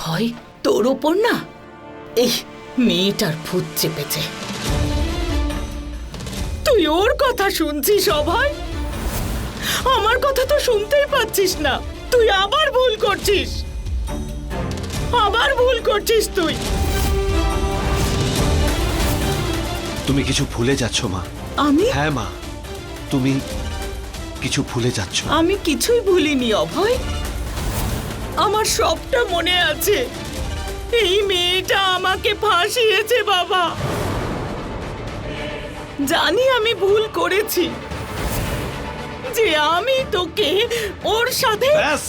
ভয় তোর ওপর না? এই মেয়েটার ভূত চেপেছে। তুই ওর কথা শুনছিস অভয়? আমার কথা তো শুনতেই পাচ্ছিস না। তুই আবার ভুল করছিস। আবার ভুল করছিস তুই। তুমি কিছু ভুলে যাচ্ছ মা। আমি? হ্যাঁ মা। তুমি কিছু ভুলে যাচ্ছ। আমি কিছুই ভুলিনি অভয়। আমার সবটা মনে আছে। এই মেয়েটা আমাকে ফাঁসিয়েছে, বাবা। জানি আমি ভুল করেছি। যে আমি তোকে ওর সাথে ব্যাস।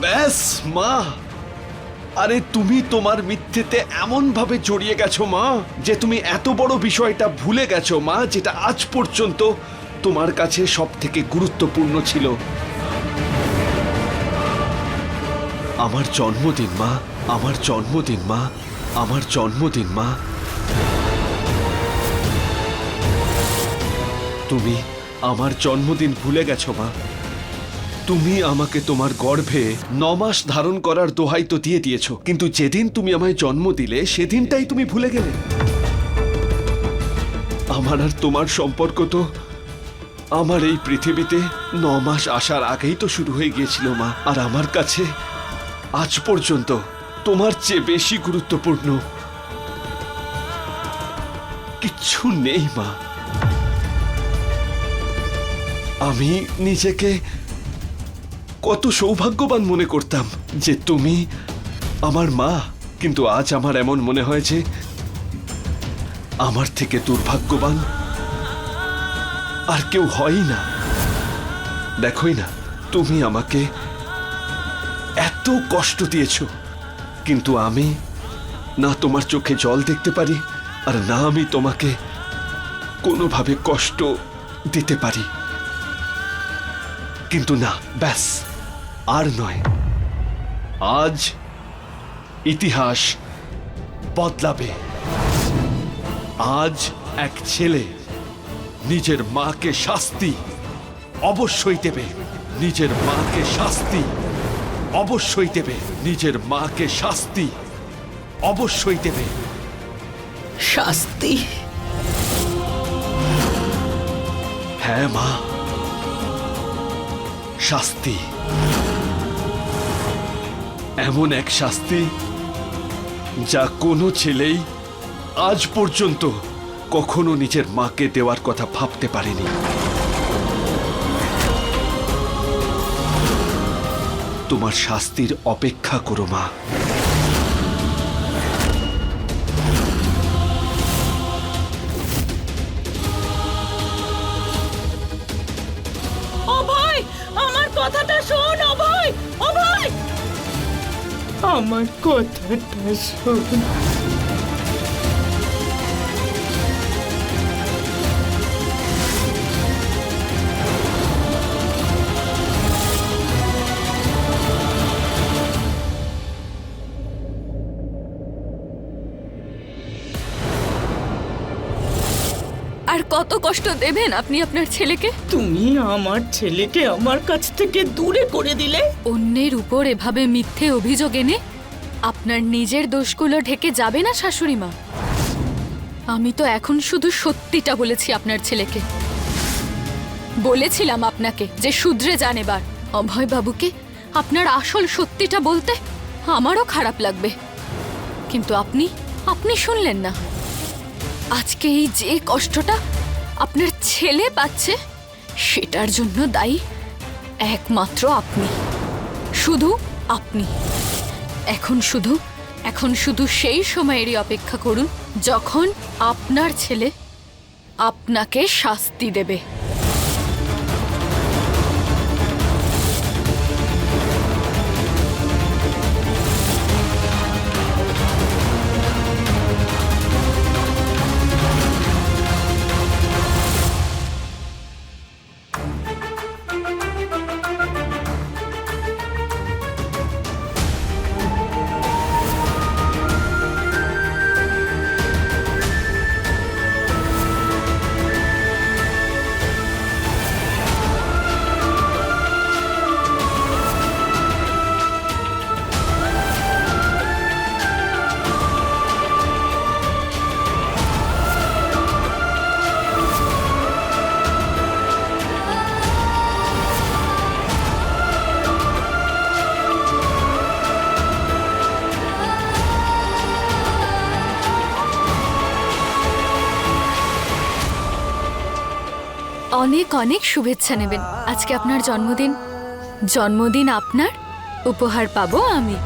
ব্যাস, মা। আরে তুমি তোমার মিথ্যেতে এমন ভাবে জড়িয়ে গেছো, মা, যে তুমি এত বড় বিষয়টা ভুলে গেছো, মা, যেটা আজ পর্যন্ত তোমার কাছে সব থেকে গুরুত্বপূর্ণ ছিল। আমার জন্মদিন, মা। আমার জন্মদিন, মা। আমার জন্মদিন, মা। তুমি আমার জন্মদিন ভুলে গেছো, মা। তুমি আমাকে তোমার গর্ভে ন মাস ধারণ করার দোহাই তো দিয়ে দিয়েছ। কিন্তু যেদিন তুমি আমায় জন্ম দিলে, সেদিনটাই তুমি ভুলে গেলে। আমার আর তোমার সম্পর্ক তো আমার এই পৃথিবীতে ন মাস আসার আগেই তো শুরু হয়ে গিয়েছিল, মা। আর আমার কাছে আজ পর্যন্ত তোমার চেয়ে বেশি গুরুত্বপূর্ণ কিচ্ছু নেই, মা। আমি নিজেকে কত সৌভাগ্যবান মনে করতাম যে তুমি আমার মা, কিন্তু আজ আমার এমন মনে হয় যে আমার থেকে দুর্ভাগ্যবান আর কেউ হয়ই না। দেখোই না, তুমি আমাকে এত কষ্ট দিয়েছ। কিন্তু আমি না তোমার চোখে জল দেখতে পারি, আর না আমি তোমাকে কোনোভাবে কষ্ট দিতে পারি। কিন্তু না, ব্যাস, আর নয়। আজ ইতিহাস বদলাবে। আজ এক ছেলে নিজের মাকে শাস্তি। অবশ্যই দেবে। নিজের মাকে শাস্তি। অবশ্যই দেবে। নিজের মাকে শাস্তি। অবশ্যই দেবে। শাস্তি। হ্যাঁ মা। শাস্তি। এমন এক শাস্তি যা কোনো ছেলেই আজ পর্যন্ত কখনো নিজের মাকে দেওয়ার কথা ভাবতে পারেনি। তোমার শাস্তির অপেক্ষা করো মা। অভয় আমার কথাটা শোন কষ্ট দেবেন আপনি আপনার ছেলেকে? তুমি আমার ছেলেকে আমার কাছ থেকে দূরে করে দিলে? অন্যের উপর এভাবে মিথ্যে অভিযোগ এনে আপনার নিজের দোষগুলো ঢেকে যাবে না শাশুড়ি মা? আমি তো এখন শুধু সত্যিটা বলেছি আপনার ছেলেকে। বলেছিলাম আপনাকে যে শুধরে যান এবার। অভয় বাবুকে আপনার আসল সত্যিটা বলতে আমারও খারাপ লাগবে। কিন্তু আপনি আপনি শুনলেন না। আজকে এই যে কষ্টটা আপনার ছেলে পাচ্ছে সেটার জন্য দায়ী একমাত্র আপনি। শুধু আপনি। এখন শুধু এখন শুধু সেই সময়েরই অপেক্ষা করুন যখন আপনার ছেলে আপনাকে শাস্তি দেবে। অনেক অনেক শুভেচ্ছা নেবেন। আজকে আপনার জন্মদিন। জন্মদিন আপনার উপহার পাবো আমি।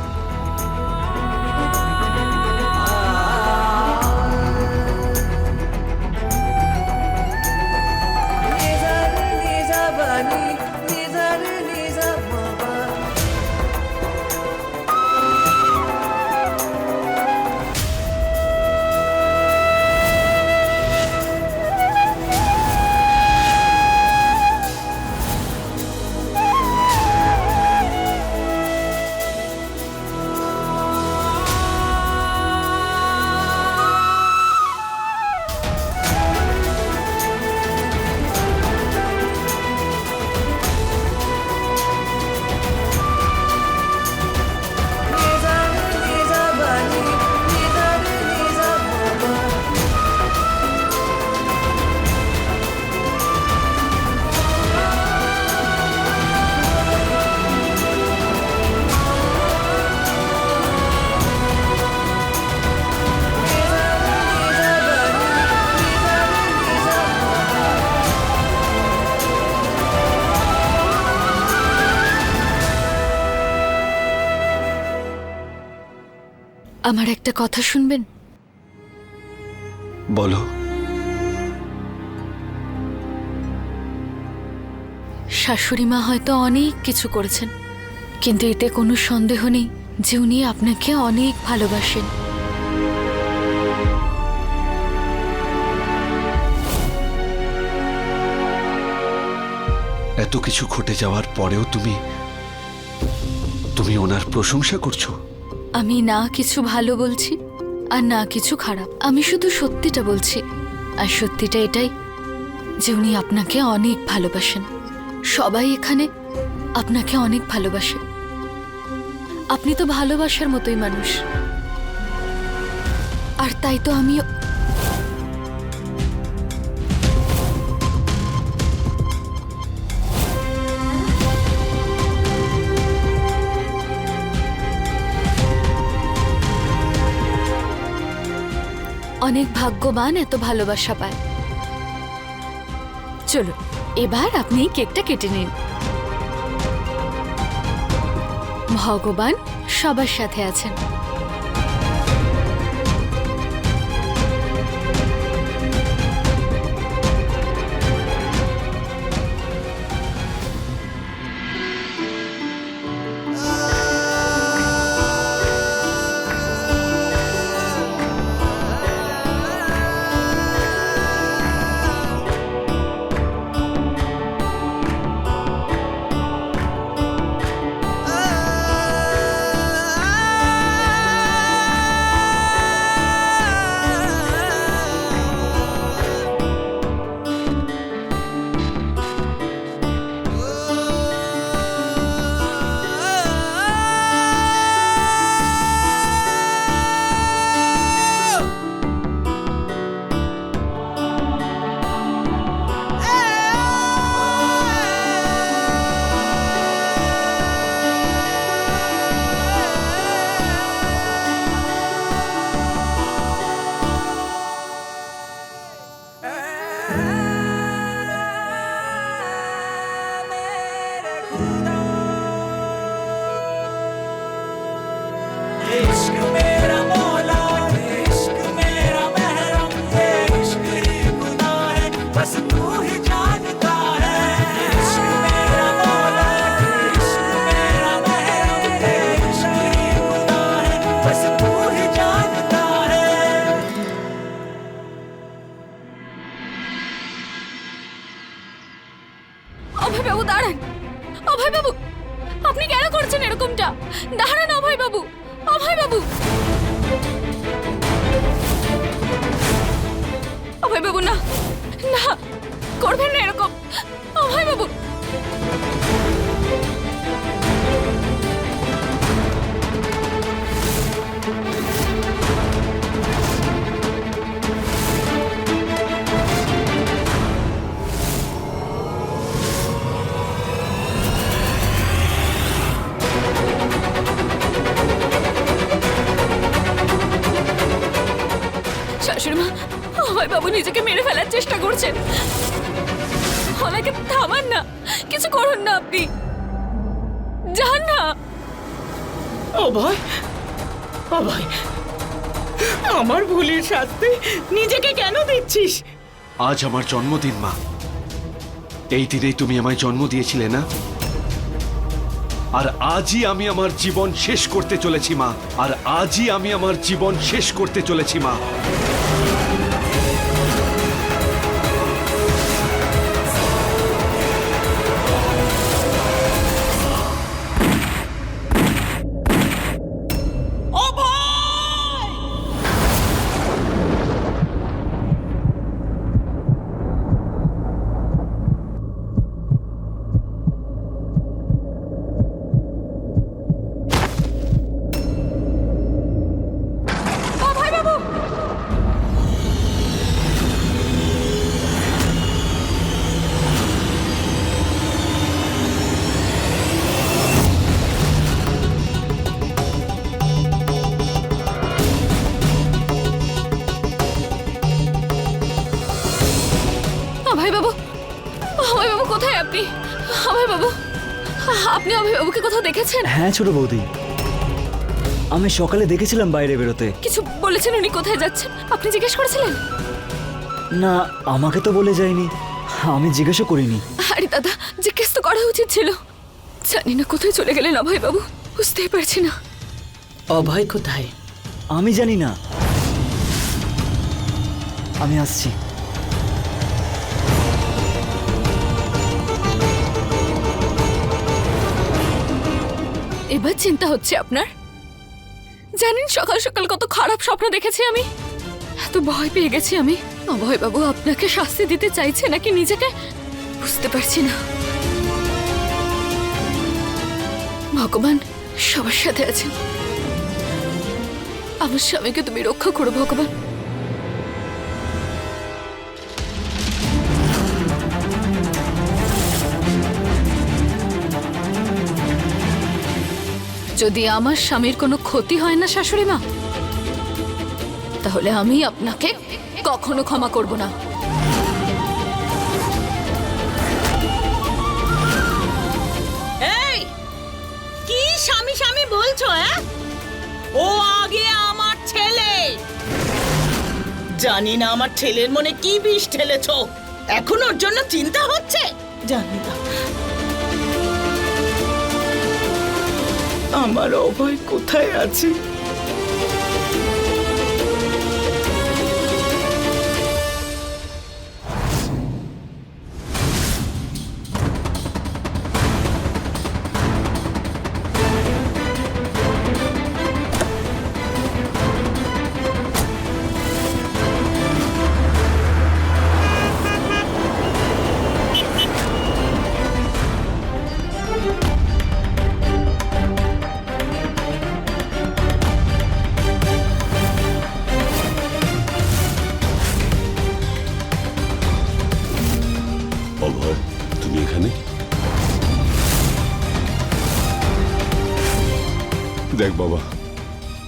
আমার একটা কথা শুনবেন? বলো। শাশুড়ি মা হয়তো অনেক কিছু করেছেন কিন্তু এতে কোনো সন্দেহ নেই যে উনি আপনাকে অনেক ভালোবাসেন। এত কিছু ঘটে যাওয়ার পরেও তুমি তুমি ওনার প্রশংসা করছ? আমি না কিছু ভালো বলছি আর না কিছু খারাপ। আমি শুধু সত্যিটা বলছি। আর সত্যিটা এটাই যে উনি আপনাকে অনেক ভালোবাসেন। সবাই এখানে আপনাকে অনেক ভালোবাসে। আপনি তো ভালোবাসার মতোই মানুষ। আর তাই তো আমি অনেক ভাগ্যবান এত ভালোবাসা পায়। চলো এবার আপনি কেকটা কেটে নিন। ভগবান সবার সাথে আছেন। শাস্তি? নিজেকে কেন দিচ্ছিস? আজ আমার জন্মদিন, মা। এই দিনেই তুমি আমায় জন্ম দিয়েছিলে, না? আর আজই আমি আমার জীবন শেষ করতে চলেছি, মা। আর আজই আমি আমার জীবন শেষ করতে চলেছি, মা। দেখেছেন? হ্যাঁ ছোট বৌদি। আমি সকালে দেখেছিলাম বাইরে বেরোতে। কিছু বলেছেন উনি কোথায় যাচ্ছেন? আপনি জিজ্ঞেস করেছিলেন? না আমাকে তো বলে যায়নি। আমি জিজ্ঞাসা করিনি। আরে দাদা জিজ্ঞেস তো করা উচিত ছিল। জানি না কোথায় চলে গেলেন অভয় বাবু বুঝতেই পারছি না। অভয় কোথায়? আমি জানি না। আমি আসছি। এবার চিন্তা হচ্ছে আপনার? জানেন, সকাল সকাল কত খারাপ স্বপ্ন দেখেছি আমি। এত ভয় পেয়ে গেছি আমি। অভয় বাবু, আপনাকে শাস্তি দিতে চাইছে নাকি নিজেকে? বুঝতে পারছি না। ভগবান সবার সাথে আছেন। আমার স্বামীকে তুমি রক্ষা করো, ভগবান। যদি আমার স্বামীর কোনো ক্ষতি হয় না, শাশুড়ি মা, তাহলে আমি আপনাকে কখনো ক্ষমা করব না। কি স্বামী স্বামী বলছো ও আগে আমার ছেলে। জানি না আমার ছেলের মনে কি বিষ ঠেলেছ এখন ওর জন্য চিন্তা হচ্ছে। জানি না। আমার অভয় কোথায় আছে?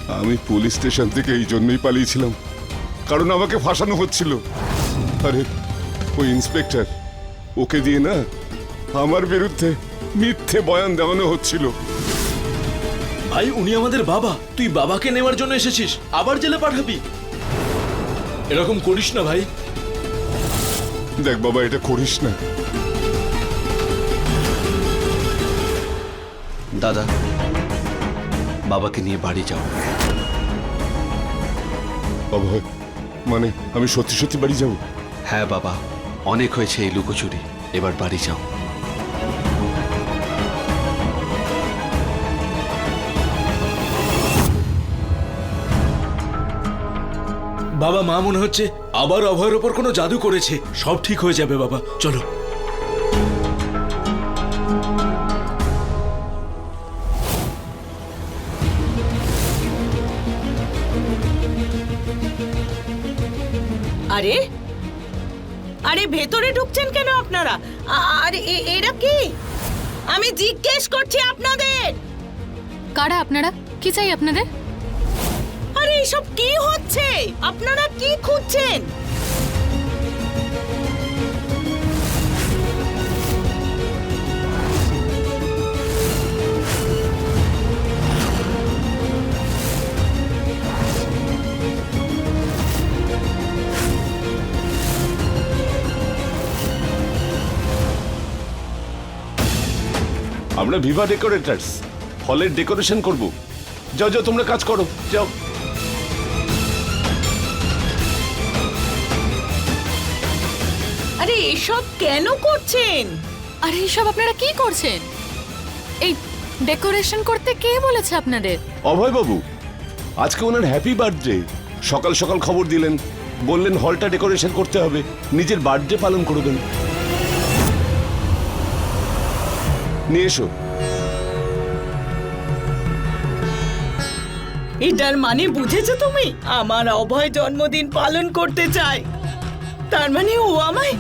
আমি পুলিশ স্টেশন থেকে এই জন্যই পালিয়েছিলাম। কারণ আমাকে ফাঁসানো হচ্ছিল। আরে ওই ইন্সপেক্টর ওকে দিয়ে না আমার বিরুদ্ধে মিথ্যে বয়ান দেওয়ানো হচ্ছিল। ভাই উনি আমাদের বাবা। তুই বাবাকে নেওয়ার জন্য এসেছিস। আবার জেলে পাঠাবি। এরকম করিস না ভাই। দেখ বাবা এটা করিস না। দাদা বাবাকে নিয়ে বাড়ি যাও। অভয় মানে আমি সত্যি সত্যি বাড়ি যাব? হ্যাঁ বাবা অনেক হয়েছে এই লুকোচুরি। এবার বাড়ি যাও। বাবা মা মনে হচ্ছে আবার অভয়ের ওপর কোনো জাদু করেছে। সব ঠিক হয়ে যাবে বাবা চলো। আরে? আরে ভেতরে ঢুকছেন কেন আপনারা? আর এরা কি? আমি জিজ্ঞেস করছি আপনাদের! কারা আপনারা? কি চাই আপনাদের? আরে এসব কি হচ্ছে? আপনারা কি খুঁজছেন? আমরা ভিভা ডেকোরেটার্স হলের ডেকোরেশন করব। যাও যাও তোমরা কাজ করো। যাও। আরে এসব কেন করছেন? আরে এসব আপনারা কি করছেন? এই ডেকোরেশন করতে কে বলেছে আপনাদের? অভয় বাবু আজকে ওনার হ্যাপি বার্থডে সকাল সকাল খবর দিলেন। বললেন হলটা ডেকোরেশন করতে হবে। নিজের বার্থডে পালন করবেন। নিয়ে এসো। এটার মানে বুঝেছ তুমি? আমার অভয় জন্মদিন পালন করতে চায়। তার মানে ও আমায়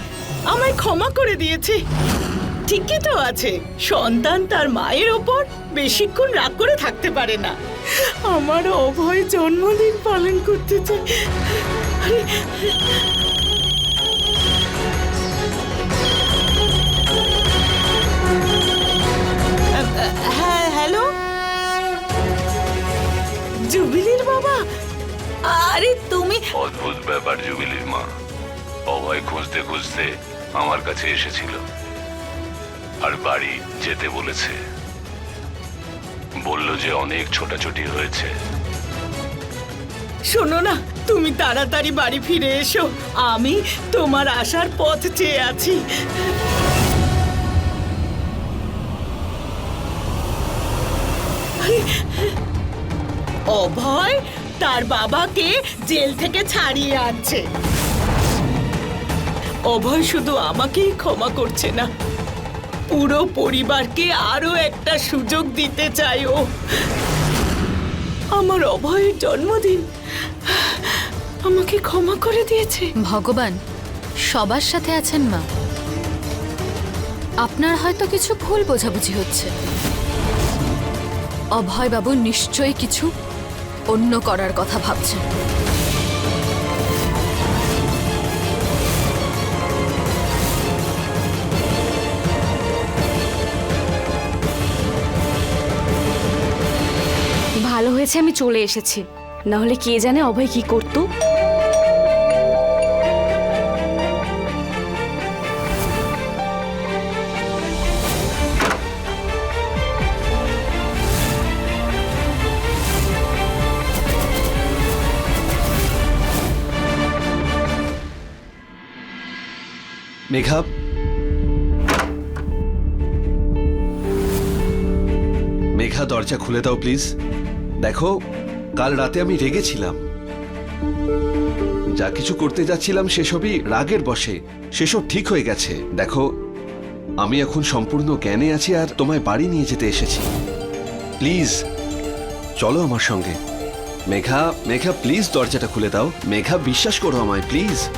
আমায় ক্ষমা করে দিয়েছে। ঠিকই তো আছে। সন্তান তার মায়ের ওপর বেশিক্ষণ রাগ করে থাকতে পারে না। আমার অভয় জন্মদিন পালন করতে আরে, জুবিলির বাবা? আরে তুমি অদ্ভুত ব্যাপার জুবিলির মা। অভয় খুঁজতে খুঁজতে আমার কাছে এসেছিল। আর বাড়ি যেতে বলেছে। বলল যে অনেক ছোটাছুটি হয়েছে। শোনো না তুমি তাড়াতাড়ি বাড়ি ফিরে এসো। আমি তোমার আসার পথ চেয়ে আছি। অভয় তার বাবাকে জেল থেকে ছাড়িয়ে আনছে। অভয় শুধু আমাকেই ক্ষমা করছে না, পুরো পরিবারকে আরও একটা সুযোগ দিতে চাই ও। আমার অভয়ের জন্মদিন আমাকে ক্ষমা করে দিয়েছে। ভগবান, সবার সাথে আছেন মা। আপনার হয়তো কিছু ভুল বোঝাবুঝি হচ্ছে। অভয়বাবু নিশ্চয়ই কিছু অন্য করার কথা ভাবছে। ভালো হয়েছে আমি চলে এসেছি। না হলে কে জানে অভয় কি করতো? মেঘা? মেঘা, দরজা খুলে দাও প্লিজ দেখো, কাল রাতে আমি রেগেছিলাম। যা কিছু করতে যাচ্ছিলাম সেসবই রাগের বসে সেসব ঠিক হয়ে গেছে। দেখো, আমি এখন সম্পূর্ণ জ্ঞানে আছি আর তোমায় বাড়ি নিয়ে যেতে এসেছি। প্লিজ চলো আমার সঙ্গে। মেঘা মেঘা প্লিজ দরজাটা খুলে দাও। মেঘা, বিশ্বাস করো আমায় প্লিজ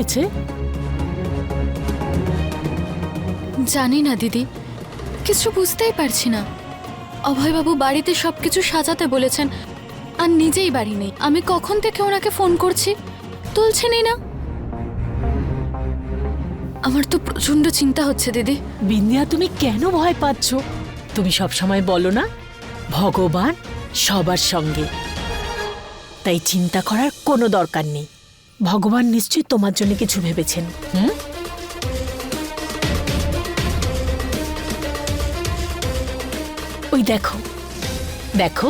হয়েছে? জানি না, দিদি। কিছু বুঝতেই পারছি না। অভয়বাবু বাড়িতে সবকিছু সাজাতে বলেছেন, আর নিজেই বাড়ি নেই। আমি কখন থেকে ওনাকে ফোন করছি? তুলছেনই না। আমার তো প্রচণ্ড চিন্তা হচ্ছে, দিদি। বিন্দিয়া, তুমি কেন ভয় পাচ্ছ? তুমি সব সময় বলো না, ভগবান সবার সঙ্গে। তাই চিন্তা করার কোনো দরকার নেই। ভগবান নিশ্চয়ই তোমার জন্য কিছু ভেবেছেন ওই দেখো দেখো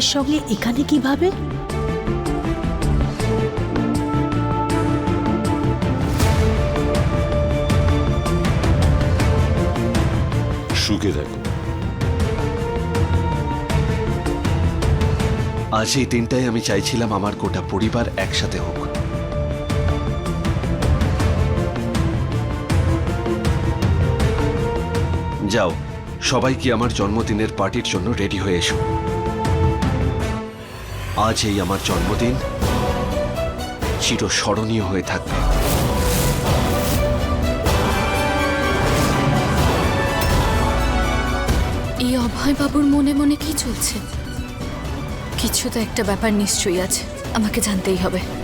অভয়ের সঙ্গে এখানে কীভাবে? সুখে দেখো আজ এই দিনটাই আমি চাইছিলাম আমার গোটা পরিবার একসাথে হোক। যাও, সবাই কি আমার জন্মদিনের পার্টির জন্য রেডি হয়ে এসো। আজ এই আমার জন্মদিন। চিরস্মরণীয় হয়ে থাকবে। এই অভয় বাবুর মনে মনে কি চলছে? কিছু তো একটা ব্যাপার নিশ্চয়ই আছে। আমাকে জানতেই হবে।